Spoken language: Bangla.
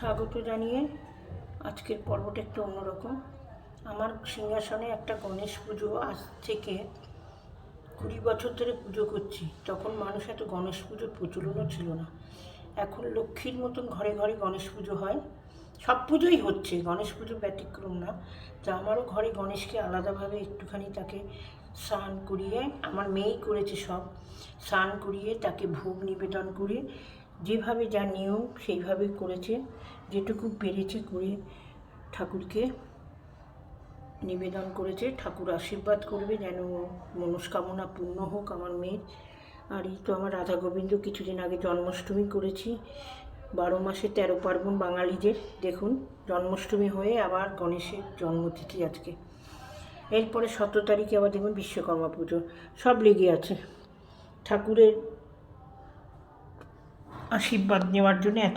স্বাগত জানিয়ে আজকের পর্বটা একটু অন্যরকম। আমার সিংহাসনে একটা গণেশ পুজো আজ থেকে কুড়ি বছর ধরে পুজো করছি। তখন মানুষ এত গণেশ পুজোর প্রচলনও ছিল না। এখন লক্ষ্মীর মতন ঘরে ঘরে গণেশ পুজো হয়। সব পুজোই হচ্ছে, গণেশ পুজো ব্যতিক্রম না। তা আমারও ঘরে গণেশকে আলাদাভাবে একটুখানি তাকে স্নান করিয়ে, আমার মেয়েই করেছে সব, স্নান করিয়ে তাকে ভোগ নিবেদন করে যেভাবে যা নিয়ম সেইভাবে করেছে, যেটুকু পেরেছে করে ঠাকুরকে নিবেদন করেছে। ঠাকুর আশীর্বাদ করবে যেন মনস্কামনা পূর্ণ হোক আমার মেয়ের। আর এই তো আমার রাধা গোবিন্দ কিছুদিন আগে জন্মাষ্টমী করেছি, বারো মাসে তেরো পার্বণ বাঙালিদের। দেখুন, জন্মাষ্টমী হয়ে আবার গণেশের জন্মতিথি আজকে। এরপরে সতেরো তারিখে আবার দেখুন বিশ্বকর্মা পুজো, সব লেগে আছে। ঠাকুরের আশীর্বাদ নেওয়ার জন্য এত